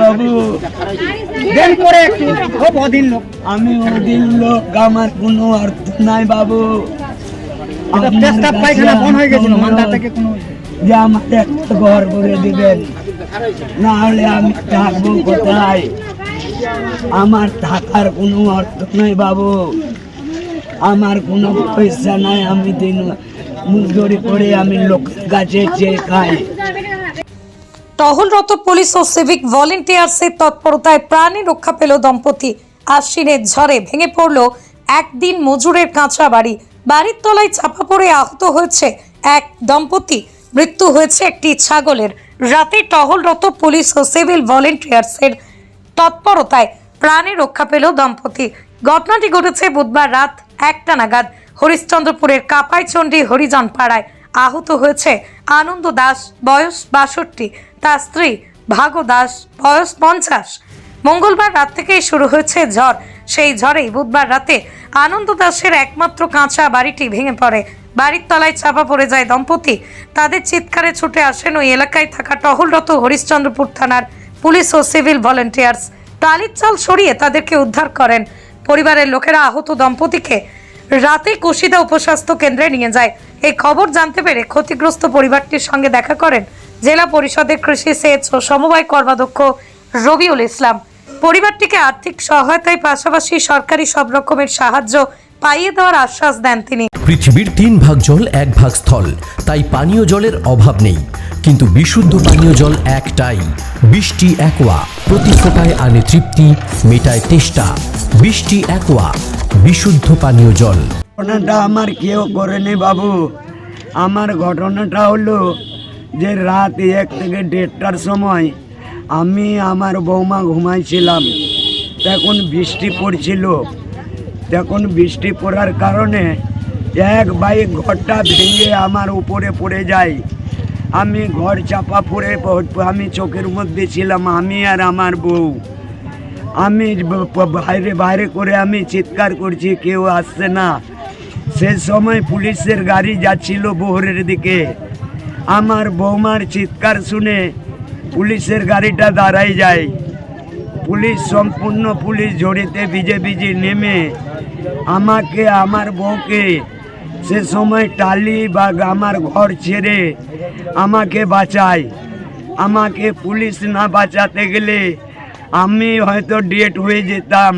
বাবু। দেন করে একটু। খুব অধীন লোক। আমি ওদিন লোক আমার কোনো অর্থ নাই বাবু। এটা পেস্তাব পায়খানা বন্ধ হয়ে গেছিল মালদা থেকে কোনো যে আমাকে একটা ঘর করে দিবেন। না হলে আমি থাকব কোথায়? আমার থাকার কোনো অর্থ নাই বাবু। আমার কোনো পয়সা নাই আমি দিন মজদুরি করে আমি লোকের কাছে চেয়ে খাই। টহলরত পুলিশ ও সিভিক ভলেন্টিয়ার্সের তৎপরতায় প্রাণী রক্ষা পেল দম্পতি। আশ্বিনের ঝড়ে ভেঙে পড়ল একদিন মজুরের কাঁচা বাড়ি। বাড়ির তলায় চাপা পড়ে আহত হয়েছে এক দম্পতি। মৃত্যু হয়েছে একটি ছাগলের। রাতে টহলরত পুলিশ ও সিভিল ভলেন্টিয়ার্সের তৎপরতায় প্রাণে রক্ষা পেল দম্পতি। ঘটনাটি ঘটেছে বুধবার রাত একটা নাগাদ। হরিশ্চন্দ্রপুরের কাপাইচণ্ডী হরিজন পাড়ায় আহত হয়েছে আনন্দ দাস, বয়স বাষট্টি। তার স্ত্রী ভাগো দাস, বয়স পঞ্চাশ। মঙ্গলবার রাত থেকেই শুরু হয়েছে ঝড়। সেই ঝড়েই বুধবার রাতে আনন্দ দাসের একমাত্র কাঁচা বাড়িটি ভেঙে পড়ে। বাড়ির তলায় চাপা পড়ে যায় দম্পতি। তাদের চিৎকারে ছুটে আসেন ওই এলাকায় থাকা টহলরত হরিশ্চন্দ্রপুর থানার পুলিশ ও সিভিল ভলেন্টিয়ার্স। টালির চাল সরিয়ে তাদেরকে উদ্ধার করেন। পরিবারের লোকেরা আহত দম্পতিকে রাতে কুশিদা উপস্বাস্থ্য কেন্দ্রে নিয়ে যায়। এই খবর জানতে পেরে ক্ষতিগ্রস্ত পরিবারটির সঙ্গে দেখা করেন জেলা পরিষদের কৃষি সেচ ও সমবায় কর্মাধ্যক্ষ রবিউল ইসলাম। পরিবারটিকে আর্থিক সহায়তায় পাশাপাশি সরকারি সব রকমের সাহায্য পাইয়ে দেওয়ার আশ্বাস দেন তিনি। পৃথিবীর তিন ভাগ জল এক ভাগ স্থল। তাই পানীয় জলের অভাব নেই। কিন্তু বিশুদ্ধ পানীয় জল একটাই। বৃষ্টি একোয়া। প্রতি ফোটায় আনে তৃপ্তি মেটায় তেষ্টা। বৃষ্টি একোয়া। বিশুদ্ধ পানীয় জল। ঘটনাটা আমার কেউ করেনি বাবু। আমার ঘটনাটা হলো যে রাত এক থেকে দেড়টার সময় আমি আমার বৌমা ঘুমাইছিলাম। তখন বৃষ্টি পড়ছিল। তখন বৃষ্টি পড়ার কারণে এক বাইক ঘরটা ভেঙে আমার উপরে পড়ে যায়। আমি ঘর চাপা পড়ে আমি চোখের মধ্যে ছিলাম, আমি আর আমার বউ। আমি বাইরে বাইরে করে আমি চিৎকার করছি, কেউ আসছে না। সে সময় পুলিশের গাড়ি যাচ্ছিল বহরের দিকে। আমার বৌমার চিৎকার শুনে পুলিশের গাড়িটা দাঁড়াই যায়। পুলিশ সম্পূর্ণ পুলিশ জড়িতে ভিজে ভিজে নেমে আমাকে, আমার বউকে সে সময় টালি বা আমার ঘর ছেড়ে আমাকে বাঁচায়। আমাকে পুলিশ না বাঁচাতে গেলে আমি হয়তো ডেট হয়ে যেতাম।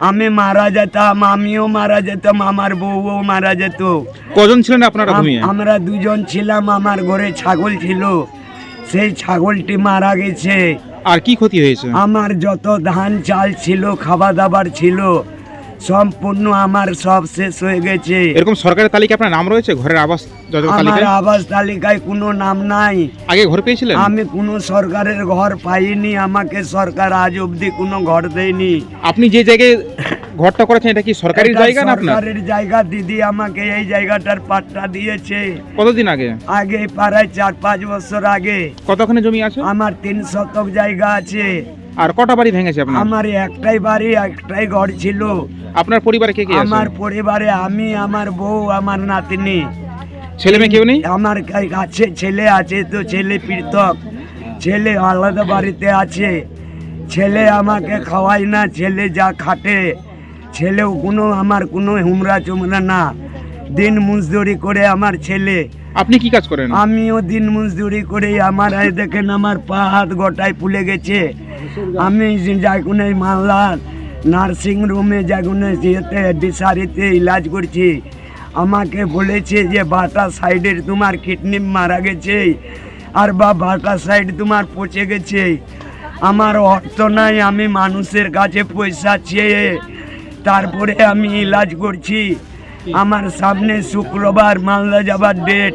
আমি মারা যেতাম আমিও মারা যেতাম আমার বউও মারা যেত। কজন ছিলেন আপনারা আম- আমরা দুজন ছিলাম আমার ঘরে ছাগল ছিল। সেই ছাগলটি মারা গেছে। আর কি ক্ষতি হয়েছে? আমার যত ধান চাল ছিল খাওয়া দাবার ছিল সম্পূর্ণ আমার সব শেষ হয়ে গেছে। এরকম সরকারের তালিকা আপনার নাম রয়েছে? ঘরের আবাস আমার আবাস তালিকায় কোনো নাম নাই। আগে ঘর পেয়েছিলেন? আমি কোনো সরকারের ঘর পাইনি আমাকে সরকার আজ অবধি কোনো ঘর দেয়নি। আপনি যে জায়গায় ঘরটা করেছেন এটা কি সরকারি জায়গা না আপনার? সরকারের জায়গা দিদি আমাকে এই জায়গাটার পাট্টা দিয়েছে। কতদিন আগে? আগে প্রায় চার পাঁচ বছর আগে। কতখানি জমি আছে? আমার তিন শতক জায়গা আছে। আর কটা বাড়ি ভেঙেছে আপনার? আমার একটাই বাড়ি একটাই ঘর ছিল। আপনার পরিবারে কে কে আছে? আমার পরিবারে আমি আমার বউ আমার নাতনি। ছেলে মেয়ে কেউ নেই? আমার কাছে ছেলে আছে তো ছেলে পৃথক। ছেলে আলাদা বাড়িতে আছে। ছেলে আমাকে খাওয়ায় না ছেলে যা খাটে। ছেলেও কোনো আমার কোনো হুমরা চুমরা না। দিন মজদুরি করে আমার ছেলে আপনি কি কাজ করেন? আমিও দিন মজদুরি করে, আমার এই দেখেন, আমার পা, হাত গোটায় ফুলে গেছে। আমি যাগুনে মালদা নার্সিং রুমে যাগুনে যেতে, দিশারিতে ইলাজ করছি। আমাকে বলেছে যে, বাটা সাইডের তোমার কিডনি মারা গেছে, আর বা বাটা সাইড তোমার পচে গেছে। আমার অর্থ নাই, আমি মানুষের কাছে পয়সা চেয়ে তারপরে আমি ইলাজ করছি। আমার সামনে শুক্রবার মালদা যাবার ডেট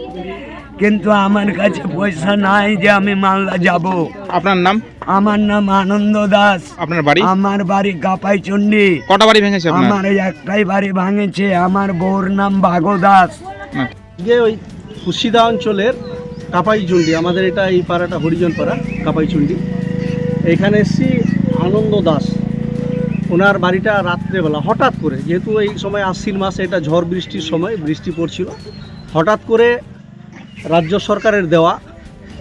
কিন্তু আমার কাছে পয়সা নাই যে আমি মালদা যাব। আপনার নাম? আমার নাম আনন্দ দাস। আপনার বাড়ি? আমার বাড়ি কাপাই চন্ডী কটা বাড়ি ভেঙেছে আমার এই একটাই বাড়ি ভাঙেছে আমার বউর নাম ভাগো দাস। না। যে ওই কুশিদা অঞ্চলের কাপাইচুন্ডি আমাদের এটা এই পাড়াটা হরিজন পাড়া কাপাইচুন্ডি এখানে এসছি আনন্দ দাস। ওনার বাড়িটা রাত্রেবেলা হঠাৎ করে যেহেতু এই সময় আশ্বিন মাসে এটা ঝড় বৃষ্টির সময় বৃষ্টি পড়ছিল হঠাৎ করে রাজ্য সরকারের দেওয়া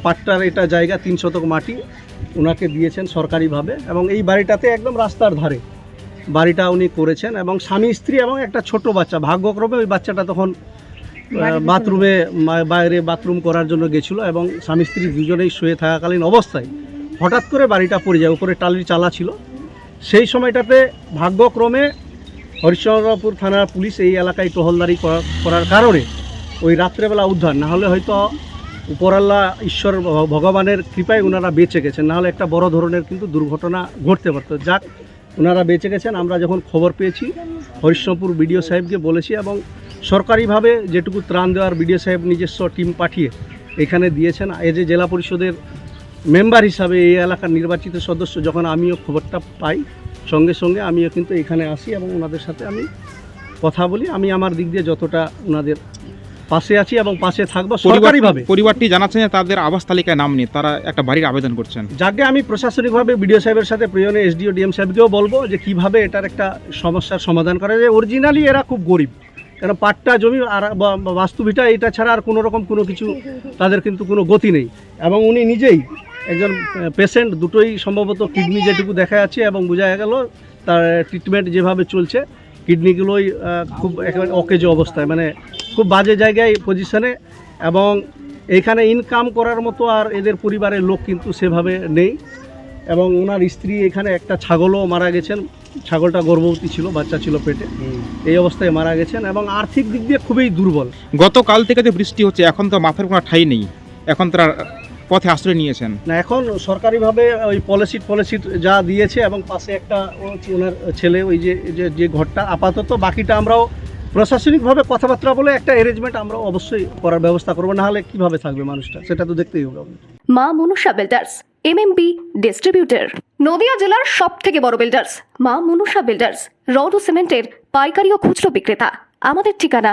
পাট্টার এটা জায়গা তিন শতক মাটি ওনাকে দিয়েছেন সরকারিভাবে এবং এই বাড়িটাতে একদম রাস্তার ধারে বাড়িটা উনি করেছেন এবং স্বামী স্ত্রী এবং একটা ছোট বাচ্চা ভাগ্যক্রমে ওই বাচ্চাটা তখন বাথরুমে বাইরে বাথরুম করার জন্য গেছিল এবং স্বামী স্ত্রী দুজনেই শুয়ে থাকাকালীন অবস্থায় হঠাৎ করে বাড়িটা পড়ে যায় উপরে টালির চালা ছিল। সেই সময়টাতে ভাগ্যক্রমে হরিশ্চন্দ্রপুর থানার পুলিশ এই এলাকায় টহলদারি করা- করার কারণে ওই রাত্রেবেলা উদ্ধার। না হলে হয়তো উপরাল্লা ঈশ্বর ভগবানের কৃপায় ওনারা বেঁচে গেছেন। নাহলে একটা বড় ধরনের কিন্তু দুর্ঘটনা ঘটতে পারতো। যাক ওনারা বেঁচে গেছেন। আমরা যখন খবর পেয়েছি, হরিশ্চন্দ্রপুর বিডিও সাহেবকে বলেছি এবং সরকারিভাবে যেটুকু ত্রাণ দেওয়ার বিডিও সাহেব নিজস্ব টিম পাঠিয়ে এখানে দিয়েছেন। এজ যে জেলা পরিষদের মেম্বার হিসাবে এই এলাকার নির্বাচিত সদস্য যখন আমিও খবরটা পাই সঙ্গে সঙ্গে আমিও কিন্তু এখানে আসি এবং ওনাদের সাথে আমি কথা বলি। আমি আমার দিক দিয়ে যতটা ওনাদের পাশে আছি এবং পাশে থাকব সরকারিভাবে। পরিবারটি জানাচ্ছেন যে তাদের আবাস তালিকায় নাম নেই তারা একটা বাড়ির আবেদন করছেন। যাকে আমি প্রশাসনিকভাবে বিডিও সাহেবের সাথে প্রয়োজনে এসডিও ডিএম সাহেবকেও বলব যে কীভাবে এটার একটা সমস্যার সমাধান করা। যায় অরিজিনালি এরা খুব গরিব কেন পাট্টা জমি আর বাস্তুভিটা এটা ছাড়া আর কোনো রকম কোনো কিছু তাদের কিন্তু কোনো গতি নেই। এবং উনি নিজেই একজন পেশেন্ট দুটোই সম্ভবত কিডনি যেটুকু দেখা যাচ্ছে এবং বোঝা গেল তার ট্রিটমেন্ট যেভাবে চলছে কিডনিগুলোই খুব একেবারে অকেজ অবস্থায় মানে খুব বাজে জায়গায় পজিশনে এবং এখানে ইনকাম করার মতো আর এদের পরিবারের লোক কিন্তু সেভাবে নেই এবং ওনার স্ত্রী এখানে একটা ছাগলও মারা গেছেন ছাগলটা গর্ভবতী ছিল বাচ্চা ছিল পেটে এই অবস্থায় মারা গেছেন এবং আর্থিক দিক দিয়ে খুবই দুর্বল। গতকাল থেকে যে বৃষ্টি হচ্ছে এখন তো মাথার কোনো ঠাই নেই এখন তারা পথে আশ্রয় নিয়েছেন। না এখন সরকারিভাবে ওই পলিসি পলিসি যা দিয়েছে এবং পাশে একটা ওনার ছেলে ওই যে যে যে ঘরটা আপাতত বাকিটা আমরাও প্রশাসনিকভাবে কথাবার্তা বলে একটা অ্যারেঞ্জমেন্ট আমরা অবশ্যই করার ব্যবস্থা করব না হলে কীভাবে থাকবে মানুষটা সেটা তো দেখতেই হবে Maa Manusha builders MMB distributor Nadia জেলার সব থেকে বড় বিল্ডার্স মা মনুষা বিল্ডার্স রড ও সিমেন্টের পাইকারি ও খুচরো বিক্রেতা। আমাদের ঠিকানা